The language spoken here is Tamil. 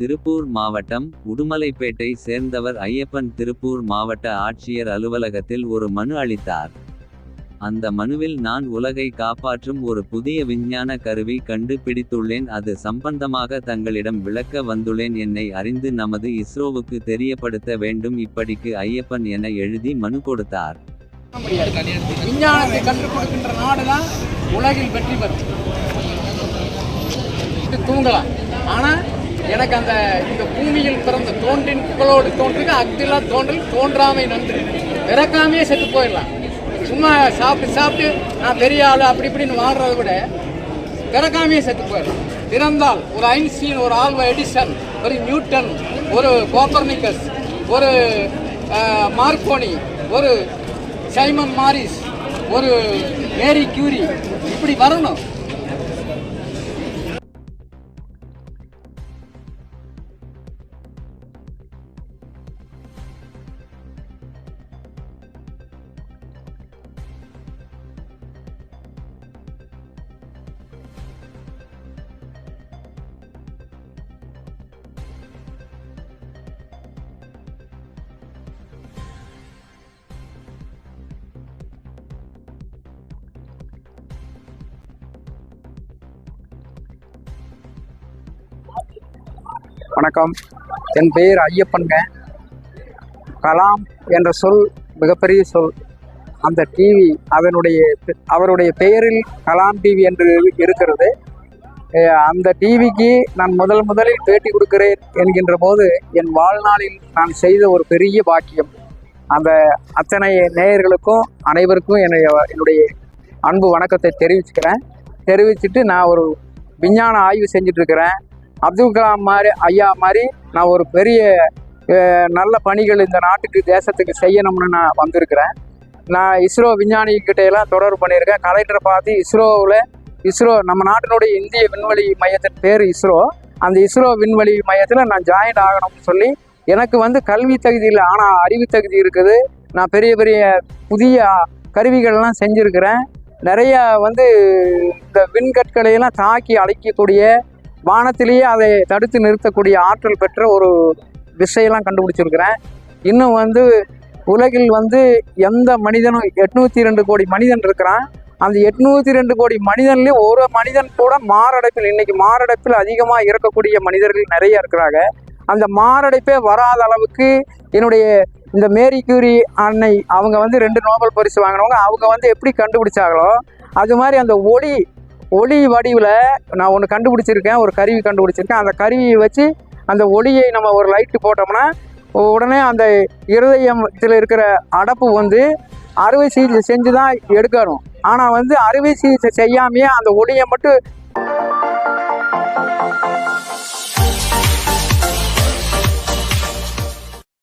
திருப்பூர் மாவட்டம் உடுமலைப்பேட்டை சேர்ந்தவர் ஐயப்பன் திருப்பூர் மாவட்ட ஆட்சியர் அலுவலகத்தில் ஒரு மனு அளித்தார். அந்த மனுவில் நான் உலகை காப்பாற்றும் ஒரு புதிய விஞ்ஞான கருவி கண்டு பிடித்துள்ளேன் அது சம்பந்தமாக தங்களிடம் விளக்க வந்துள்ளேன் என்னை அறிந்து நமது இஸ்ரோவுக்கு தெரியப்படுத்த வேண்டும் இப்படிக்கு ஐயப்பன் என எழுதி மனு கொடுத்தார். விஞ்ஞானத்தை கற்றுக் கொடுக்கின்ற உலகில் வெற்றி பெறும். தூங்கலாம். ஆனால் எனக்கு அந்த இந்த பூமியில் பிறந்த தோன்றின் புகழோடு தோன்றுக்கு அக்திலா தோன்றல் தோன்றாமை நன்று. பிறக்காமையே செத்து போயிடலாம். சும்மா சாப்பிட்டு சாப்பிட்டு நான் பெரிய ஆள் அப்படி இப்படின்னு வாழ்றதை விட பிறக்காமையே செத்து போயிடலாம். பிறந்தால் ஒரு ஐன்ஸ்டீன் ஒரு ஆல்வா எடிசன் ஒரு நியூட்டன் ஒரு கோப்பர்னிக்கஸ் ஒரு மார்க்கோனி ஒரு சைமன் மாரிஸ் ஒரு மேரி கியூரி இப்படி வரணும். வணக்கம். என் பெயர் ஐயப்பன்ங்க கலாம் என்ற சொல் மிகப்பெரிய சொல். அந்த டிவி அதனுடைய பெ- அவருடைய பெயரில் கலாம் டிவி என்று இருக்கிறது. அந்த டிவிக்கு நான் முதல் முதலில் பேட்டி கொடுக்கிறேன் என்கின்ற போது என் வாழ்நாளில் நான் செய்த ஒரு பெரிய பாக்கியம். அந்த அத்தனை நேயர்களுக்கும் அனைவருக்கும் என்னுடைய என்னுடைய அன்பு வணக்கத்தை தெரிவிச்சுக்கிறேன். தெரிவிச்சுட்டு நான் ஒரு விஞ்ஞான ஆய்வு செஞ்சிட்ருக்கிறேன் அப்துல் கலாம் மாதிரி ஐயா மாதிரி நான் ஒரு பெரிய நல்ல பணிகள் இந்த நாட்டுக்கு தேசத்துக்கு செய்யணும்னு நான் வந்திருக்கிறேன். நான் இஸ்ரோ விஞ்ஞானிகிட்ட எல்லாம் தொடர்பு பண்ணியிருக்கேன். கலெக்டரை பார்த்து இஸ்ரோவில் இஸ்ரோ நம்ம நாட்டினுடைய இந்திய விண்வெளி மையத்தின் பேர் இஸ்ரோ. அந்த இஸ்ரோ விண்வெளி மையத்தில் நான் ஜாயின் ஆகணும்னு சொல்லி எனக்கு வந்து கல்வி தகுதி இல்லை. ஆனால் அறிவு தகுதி இருக்குது. நான் பெரிய பெரிய புதிய கருவிகள்லாம் செஞ்சுருக்கிறேன். நிறையா வந்து இந்த விண்கற்களை எல்லாம் தாக்கி அழைக்கக்கூடிய வானத்திலேயே அதை தடுத்து நிறுத்தக்கூடிய ஆற்றல் பெற்ற ஒரு விஷயம்லாம் கண்டுபிடிச்சிருக்கிறேன். இன்னும் வந்து உலகில் வந்து எந்த மனிதனும் எட்நூற்றி ரெண்டு கோடி மனிதன் இருக்கிறான். அந்த எட்நூற்றி ரெண்டு கோடி மனிதன்லேயும் ஒரு மனிதன் கூட மாரடைப்பில் இன்னைக்கு மாரடைப்பில் அதிகமாக இருக்கக்கூடிய மனிதர்கள் நிறைய இருக்கிறாங்க. அந்த மாரடைப்பே வராத அளவுக்கு என்னுடைய இந்த மேரி கியூரி அன்னை அவங்க வந்து ரெண்டு நோபல் பரிசு வாங்கினவங்க. அவங்க வந்து எப்படி கண்டுபிடிச்சாங்களோ அது மாதிரி அந்த ஒளி ஒளி வடிவில் நான் ஒன்று கண்டுபிடிச்சிருக்கேன் ஒரு கருவி கண்டுபிடிச்சிருக்கேன். அந்த கருவியை வச்சு அந்த ஒளியை நம்ம ஒரு லைட்டு போட்டோம்னா உடனே அந்த இருதயத்தில் இருக்கிற அடப்பு வந்து அறுவை சிகிச்சை செஞ்சு தான் எடுக்கணும். ஆனால் வந்து அறுவை சிகிச்சை செய்யாமையே அந்த ஒளியை மட்டும்